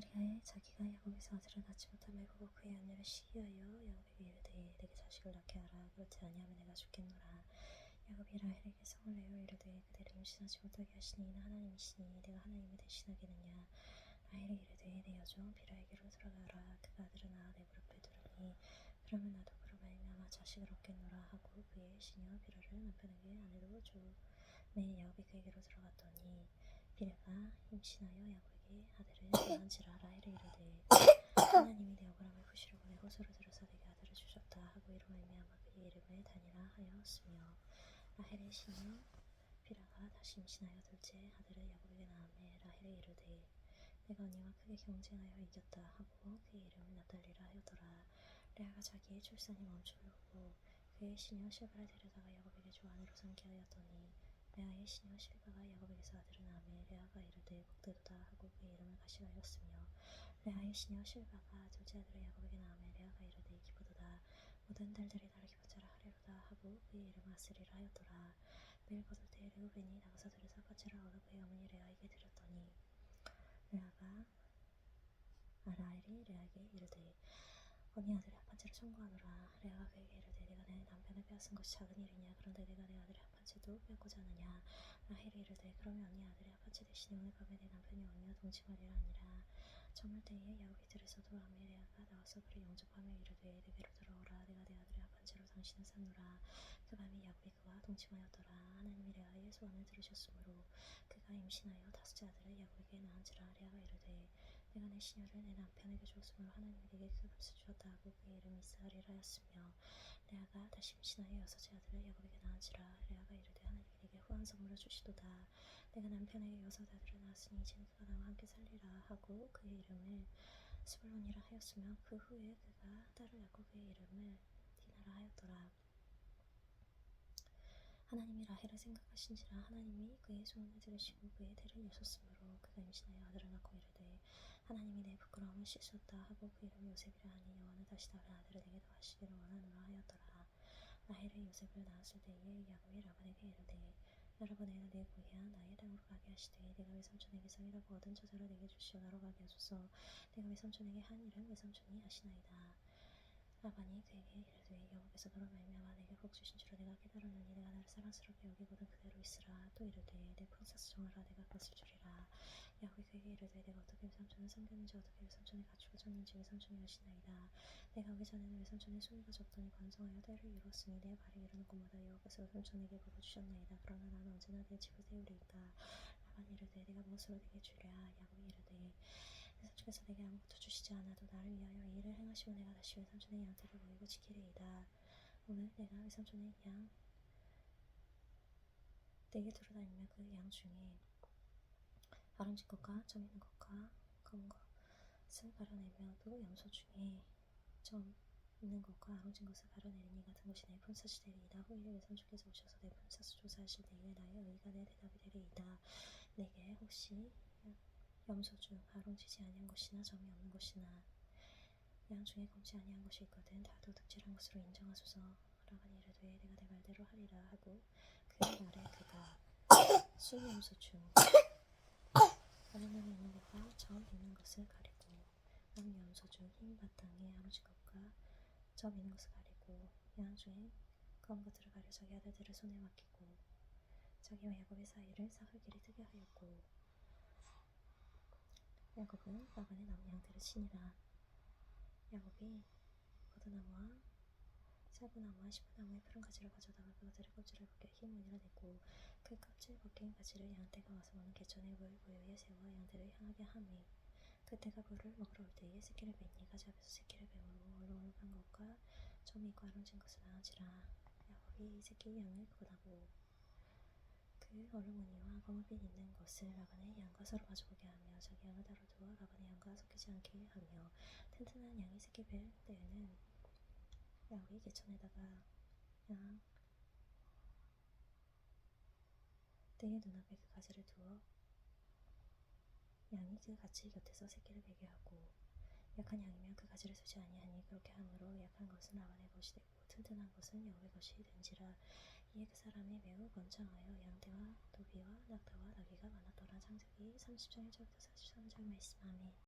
라헬이 자기가 야곱에서 아들을 낳지 못함을 보고 그의 아내를 시기하여 야곱에게 이르되 내게 자식을 낳게 하라. 그렇지 아니하면 내가 죽겠노라. 야곱이 라헬에게 성을 내어 이르되 그대를 임신하지 못하게 하시니 이는 하나님이시니 내가 하나님이 대신하겠느냐? 라헬이 이르되 내 여종 비라에게로 들어가라. 그가 아들을 낳아 내 무릎에 두르니 그러면 나도 그로 말미암아 자식을 얻겠노라 하고 그의 시녀 비라를 남편에게 아내로 주매 야곱이 그에게로 들어갔더니 비라가 임신하여 야곱 에게 아들을 낳은지라 라헬이 이르되 하나님이 내 억울함을 푸시려고 내 호소를 들어서 내게 아들을 주셨다 하고 이로 말미암아 그의 이름을 다니라 하였으며 라헬의 시녀 비라가 다시 임신하여 둘째 아들을 야곱에게 낳음에 라헬이 이르되 내가 언니와 크게 경쟁하여 이겼다 하고 그의 이름을 나달리라 하였더라. 레아가 자기의 출산이 보고 그의 시녀 실바를 데려다가 야곱에게 주 아내로 삼게 하였더니 레아의 시녀 실바가 야곱에게서 아들을 낳음에 레아가 이르되 복되도다 하고 그의 이름을 가시하였으며 레아의 시녀 실바가 둘째 아들을 야곱에게 낳음에 레아가 이르되 기쁘도다. 모든 달들이 나를 기뻐하라 하리로다 하고 그의 이름을 아스리라 하였더라. 매일 거둘 때에 레우벤이 나가서 들을 사과채를 얻어 그의 어머니 레아에게 드렸더니 레아가 아라엘이 레아에게 이르되 언니 아들의 합판체를 청구하노라 레아가 그에게 이르되 내가 내 남편을 빼앗은 것이 작은 일이냐 그런데 내가 내 아들의 합판체도 빼앗고자 하느냐 라헬이 이르되 그러면 언니 아들의 합판체 대신에 오늘 밤에 내 남편이 언니와 동침하리라 하니라. 저물 때에 야곱이 들에서도 아메 레아가 나와서 그를 영접하며 이르되 내게로 들어오라. 내가 내 아들의 합판체로 당신을 삼노라. 그 밤에 야곱이 그와 동침하였더라. 하나님이 레아의 소원을 들으셨으므로 그가 임신하여 다섯째 아들을 야곱에게 낳은지라. 레아가 이르되 내가 내 시녀를 내 남편에게 주었으므로 하나님이 내게 그 값을 주었다 하고 그의 이름이 이스라엘이라 하였으며 레아가 다시 임신하여 여섯째 아들을 야곱에게 낳은지라 레아가 이르되 하나님이 내게 후한 선물을 주시도다. 내가 남편에게 여섯 아들을 낳았으니 이제는 그가 나와 함께 살리라 하고 그의 이름을 스불론이라 하였으며 그 후에 그가 딸을 낳고 그의 이름을 디나라 하였더라 하나님이 라헬을 생각하신지라 하나님이 그의 소원을 들으시고 그의 대를 여셨으므로 그가 임신하여 아들을 낳고 이르되 하나님이 내 부끄러움을 씻었다 하고 그 이름을 요셉이라 하니 여호와는 다시 다른 아들을 내게 더하시기를 원하노라 하였더라. 라헬이 요셉을 낳았을 때에 야곱이 라반에게 이르되 여러분 내가 내 고향 나의 땅으로 가게 하시되 내가 외삼촌에게서 일하고 얻은 저자를 내게 주시어 나로 가게 하소서. 내가 외삼촌에게 한 일은 외삼촌이 하시나이다 라반이 그에게 이르되 여호와께서 너로 말미암아 내게 복 주신 줄을 내가 깨달았느니 내가 나를 사랑스럽게 여기거든 그대로 있으라. 또 이르되 내 푸르사스 정하라. 내가 그것을 주리라. 야곱이 그에게 이르되 내가 어떻게 외삼촌을 섬겼는지 어떻게 외삼촌의 가축을 쳤는지 외삼촌이 아시나이다. 내가 오기 전에는 외삼촌의 소유가 적더니 번성하여 때를 이뤘으니 내 발이 이르는 곳마다 여호와께서 외삼촌에게 복을 주셨나이다. 그러나 나는 언제나 내 집을 세우리이까 라반이 이르되 내가 무엇으로 내게 주랴. 야곱이 이르되 외삼촌께서 내게 아무것도 주시지 않아도 나를 위하여 이 일을 행하시고 내가 다시 외삼촌의 양떼를 모이고 지키리이다. 오늘 내가 외삼촌의 양 내게 들어다니며 그 양 중에 아름진 것과 점 있는 것과 검은 것을 가려내며 또 염소 중에 점 있는 것과 아름진 것을 가려내리니 같은 것이 내 푼사시 되리이다. 후일에 외삼촌께서 오셔서 내 푼사스 조사하실 때에 나의 의가 내 대답이 되리이다. 내게 혹시 염소 중 아롱지지 아니한 것이나 점이 없는 것이나 양 중에 검지 아니한 것이 있거든 다 도둑질한 것으로 인정하소서. 라반이 이르되 내가 내 말대로 하리라 하고 그의 말에 그가 순염소 중 아름함이 있는 것과 점 있는 것을 가리고 남은 염소 중 흰 바탕에 아로진 것과 점 있는 것을 가리고 양 중에 검은 것들을 가려 자기 아들들을 손에 맡기고 자기와 야곱의 사이를 사흘 길이 뜨게 하였고 야곱은 라반의 남은 양들을 치니라. 야곱이 버드나무와 살구나무와 시프나무의 푸른 가지를 가져다가 그것들의 껍질을 벗겨 흰 무늬가 되고 그 껍질 벗긴 가지를 양떼가 와서 먹는 개천의 물 고요에 세워 양떼를 향하게 하매 그때가 물을 먹으러 올 때에 새끼를 뱉니? 가지 앞에서 새끼를 베므로 얼룩한 것과 점이 있고 아름진 것을 낳은지라. 야곱이 이 새끼 양을 구분하고 그 얼룩무늬와 검은빛 있는 것을 라반의 양과 서로 마주보게 하며 자기 양을 따로 두어 라반의 양과 섞이지 않게 하며 튼튼한 양이 새끼 뵐 때에는 야곱이 개천에다가 양 떼의 눈앞에 그 가지를 두어 양이 그 가치 곁에서 새끼를 베게 하고 약한 양이면 그 가지를 쓰지 아니하니 그렇게 함으로 약한 것은 라반의 것이 되고 튼튼한 것은 여호와의 것이 된지라 이에 그 사람이 매우 번창하여 양떼와 도비와 낙타와 나귀가 많았더라 창세기 30장 1절부터 43절 말씀. 아멘